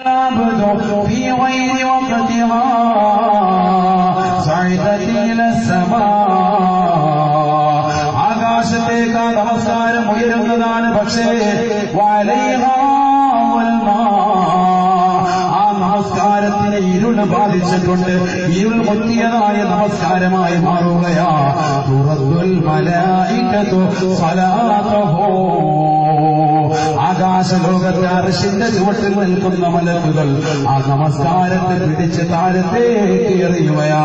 العبد في غير وقتها صعدت إلى السماء ആകാശത്തേക്ക് ആ നമസ്കാരം ഉയരുന്നതാണ് പക്ഷേ വലൈഹ വൽമാ. ആ നമസ്കാരത്തിന് ഇരുള് ബാധിച്ചിട്ടുണ്ട് ഇരുൾ മുത്തിയതായ നമസ്കാരമായി മാറുകയാ തുറത്തുൽ മലായികത്തു സ്വലാത്തഹോ അർഷിന്റെ ചുവട്ടിൽ നിൽക്കുന്ന മലക്കുകൾ ആ നമസ്കാരത്തെ പിടിച്ച് താരത്തേക്ക് എറിയുകയാ.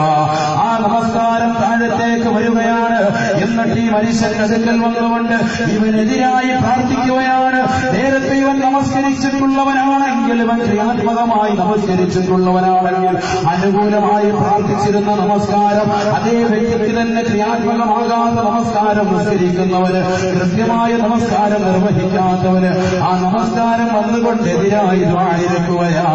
മനുഷ്യന്റെ വന്നുകൊണ്ട് ഇവനെതിരായി പ്രാർത്ഥിക്കുകയാണ്. നേരത്തെ ഇവൻ നമസ്കരിച്ചിട്ടുള്ളവനാണെങ്കിൽ ഇവൻ ക്രിയാത്മകമായി നമസ്കരിച്ചിട്ടുള്ളവനാണെങ്കിൽ അനുകൂലമായി പ്രാർത്ഥിച്ചിരുന്ന നമസ്കാരം അതേ വ്യക്തിക്ക് തന്നെ ക്രിയാത്മകമാകാത്ത നമസ്കാരം നമസ്കരിക്കുന്നവന് കൃത്യമായ നമസ്കാരം നിർവഹിക്കാത്തവന് ആ നമസ്കാരം വന്നുകൊണ്ട് എതിരായി ദ്വാരിക്കുകയാ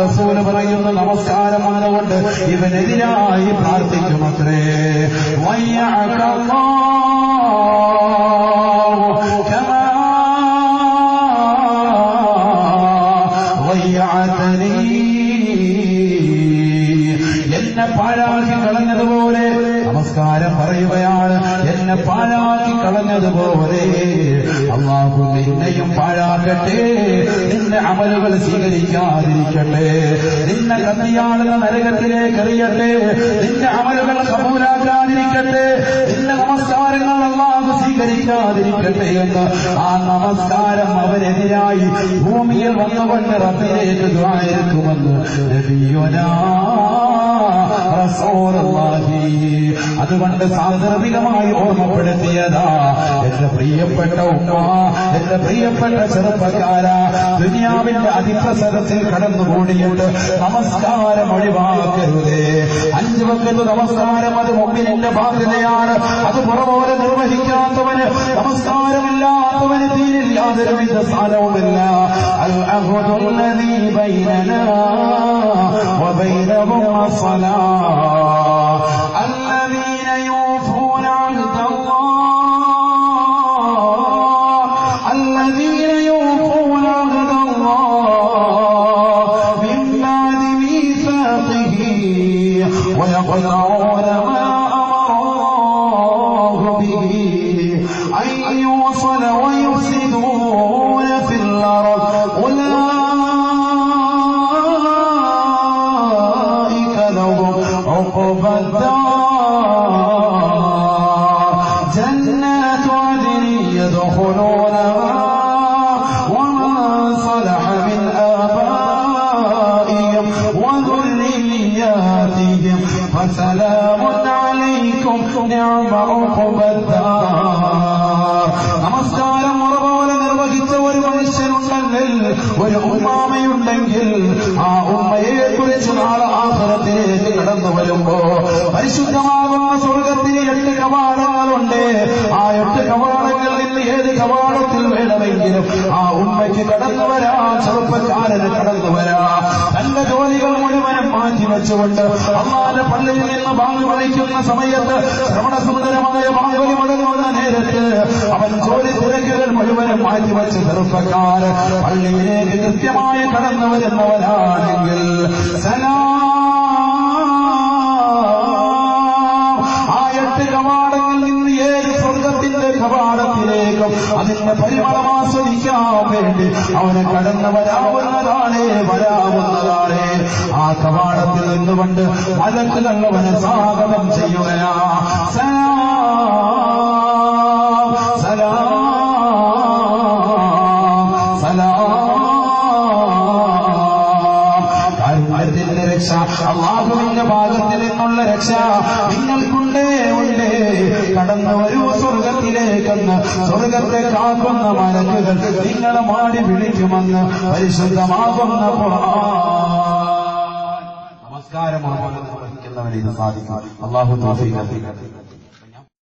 റസൂൽ പറയുന്ന നമസ്കാരം വന്നുകൊണ്ട് ഇവനെതിരായി വയ്യക്കല്ലാഹു കമാ ضيعتني എന്നെ പാഴാക്കി കളഞ്ഞതുപോലെ നമസ്കാരം പറയുകയാണ് എന്നെ പാഴാക്കി കളഞ്ഞതുപോലെ അള്ളാഹു നിന്നെയും പാഴാക്കട്ടെ. നിന്റെ അമലുകൾ സ്വീകരിക്കാതിരിക്കട്ടെ. നിന്നെ കത്തിയാളുന്ന നരകത്തിലേക്ക് എറിയട്ടെ. നിന്റെ അമലുകൾ കബൂലാക്കാതിരിക്കട്ടെ. നിന്റെ നമസ്കാരങ്ങൾ അള്ളാഹു സ്വീകരിക്കാതിരിക്കട്ടെ എന്ന് ആ നമസ്കാരം അവനെതിരായി ഭൂമിയിൽ വന്നുകൊണ്ട് റബ്ബിലേക്ക് റസൂലുള്ളാഹി. അതുകൊണ്ട് സാന്ദർഭികമായി ഓർമ്മപ്പെടുത്തിയതാ എന്റെ പ്രിയപ്പെട്ട ഉമ്മ എന്റെ പ്രിയപ്പെട്ട ചെറുപ്പക്കാര ദുനിയാവിന്റെ അതിപ്രസരത്തിൽ കടന്നുകൂടിയിട്ട് നമസ്കാരം ഒഴിവാക്കരുതേ അഞ്ചു വക്കത്ത് നമസ്കാരം അത് മുമ്പിൽ എന്റെ ബാധ്യതയാണ് അത് പുറപോലെ നിർവഹിക്കാത്തവന് നമസ്കാരമില്ലാത്തവന് തീരില്ലാതൊരു വിധ സ്ഥാനവുമില്ല അൽ അഹുദുല്ലദീ ബൈനനാ وبينهم الصلاة الذين يوفون عهد الله الذين يوفون عهد الله من بعد ميثاقه ويقطعون ما الأرض أولئك لهم عقبى الدار. جنات عدن يدخلونها ومن صلح من آبائهم وذرياتهم. فسلام عليكم نعم عقبى الدار. ഒരു ഉമ്മാമയുണ്ടെങ്കിൽ ആ ഉമ്മയെ കുറിച്ച് നാളെ ആഹ്റത്തിലേക്ക് കടന്നു വരുമ്പോ പരിശുദ്ധമാകുന്ന സ്വർഗത്തിന് എട്ട് കവാടങ്ങളുണ്ട്. ആ എട്ട് കവാടങ്ങളിൽ നിന്ന് ഏത് കവാടത്തിൽ വേണമെങ്കിലും ആ ഉമ്മയ്ക്ക് കടന്നു വരാ ചെറുപ്പക്കാരന് കടന്നു വരാ. വെച്ചുകൊണ്ട് അള്ളാന്റെ പള്ളിയിൽ നിന്ന് ബാങ്ക് വിളിക്കുന്ന സമയത്ത് ശ്രവണസുന്ദരമായ ബാങ്കുലി മുടങ്ങുന്ന നേരത്ത് അവൻ ജോലി തിരക്കുകൾ മുഴുവനും മാറ്റിവെച്ച് ചെറുപ്പക്കാരൻ പള്ളിയിലേക്ക് കൃത്യമായി കടന്നു വരുന്നവനാണെങ്കിൽ സലാം കവാടത്തിലേക്കും അതിന്റെ പരിമളം ആസ്വദിക്കാൻ വേണ്ടി അവനെ കടന്നു വരാവുന്നതാണേ വരാവുന്നതാണേ. ആ കവാടത്തിൽ നിന്നുകൊണ്ട് മലക്കുകൾ അവനെ സ്വാഗതം ചെയ്യുകയാ. സലാം സലാം രക്ഷ അള്ളാഹുവിന്റെ ഭാഗത്തിൽ നിന്നുള്ള രക്ഷ നിങ്ങൾക്കുണ്ടേ ഉണ്ടേ. കടന്നു സ്വർഗത്തിലേക്കെന്ന് സ്വർഗത്തെ കാക്കുന്ന മലക്കുകൾ നിങ്ങളെ മാടി വിളിക്കുമെന്ന് പരിശുദ്ധമാകുന്ന. നമസ്കാരമാണ് നിർവഹിക്കുന്നവന് ഇത് സാധിക്കും അള്ളാഹു നൽകട്ടെ.